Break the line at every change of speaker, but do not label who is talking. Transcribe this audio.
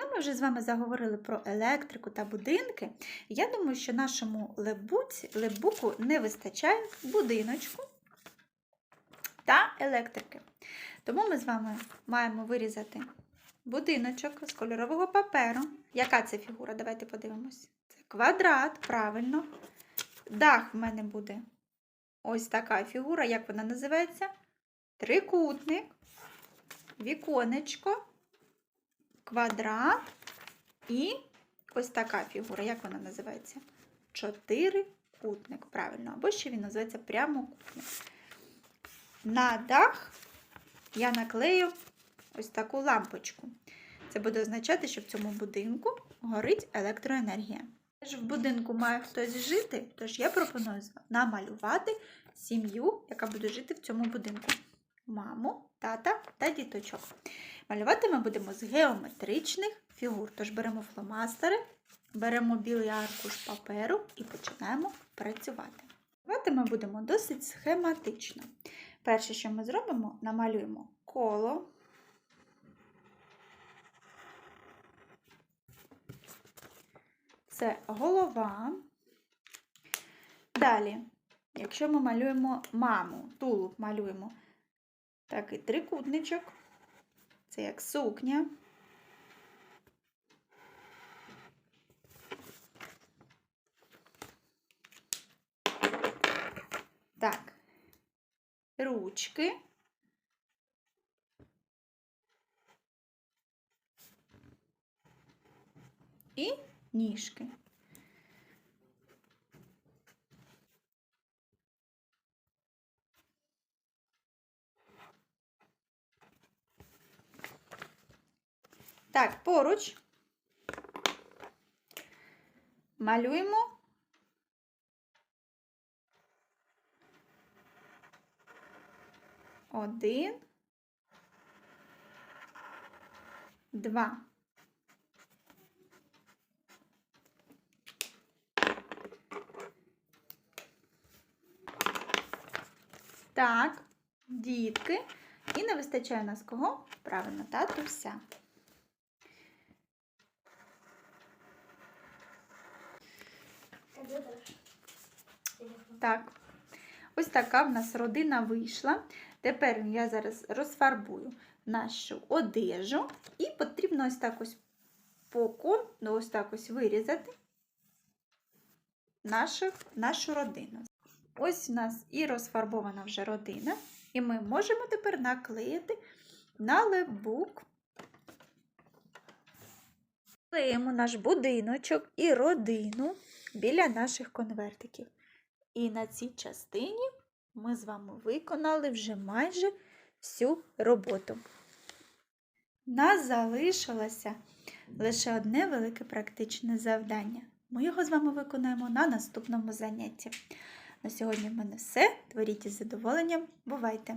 Коли ми вже з вами заговорили про електрику та будинки, я думаю, що нашому лебуці, лебуку не вистачає будиночку та електрики. Тому ми з вами маємо вирізати будиночок з кольорового паперу. Яка це фігура? Давайте подивимось. Це квадрат, правильно. Дах в мене буде ось така фігура, як вона називається? Трикутник, віконечко, квадрат і ось така фігура, як вона називається? Чотирикутник, правильно, або ще він називається прямокутник. На дах я наклею ось таку лампочку. Це буде означати, що в цьому будинку горить електроенергія. Теж в будинку має хтось жити, тож я пропоную намалювати сім'ю, яка буде жити в цьому будинку. Маму, тата та діточок. Малювати ми будемо з геометричних фігур. Тож беремо фломастери, беремо білий аркуш паперу і починаємо працювати. Малювати ми будемо досить схематично. Перше, що ми зробимо, намалюємо коло. Це голова. Далі, якщо ми малюємо маму, тулуб малюємо такий трикутничок, це як сукня. Так, ручки. І ніжки. Так, поруч малюємо один, два. Так, дітки. І не вистачає нас кого? Правильно, татуся. Так, ось така в нас родина вийшла. Тепер я зараз розфарбую нашу одежу і потрібно ось так ось по конту, ось так ось вирізати наших, нашу родину. Ось у нас і розфарбована вже родина, і ми можемо тепер наклеїти на лебук. Клеїмо наш будиночок і родину біля наших конвертиків. І на цій частині ми з вами виконали вже майже всю роботу. Нас залишилося лише одне велике практичне завдання. Ми його з вами виконаємо на наступному занятті. На сьогодні в мене все. Творіть із задоволенням. Бувайте!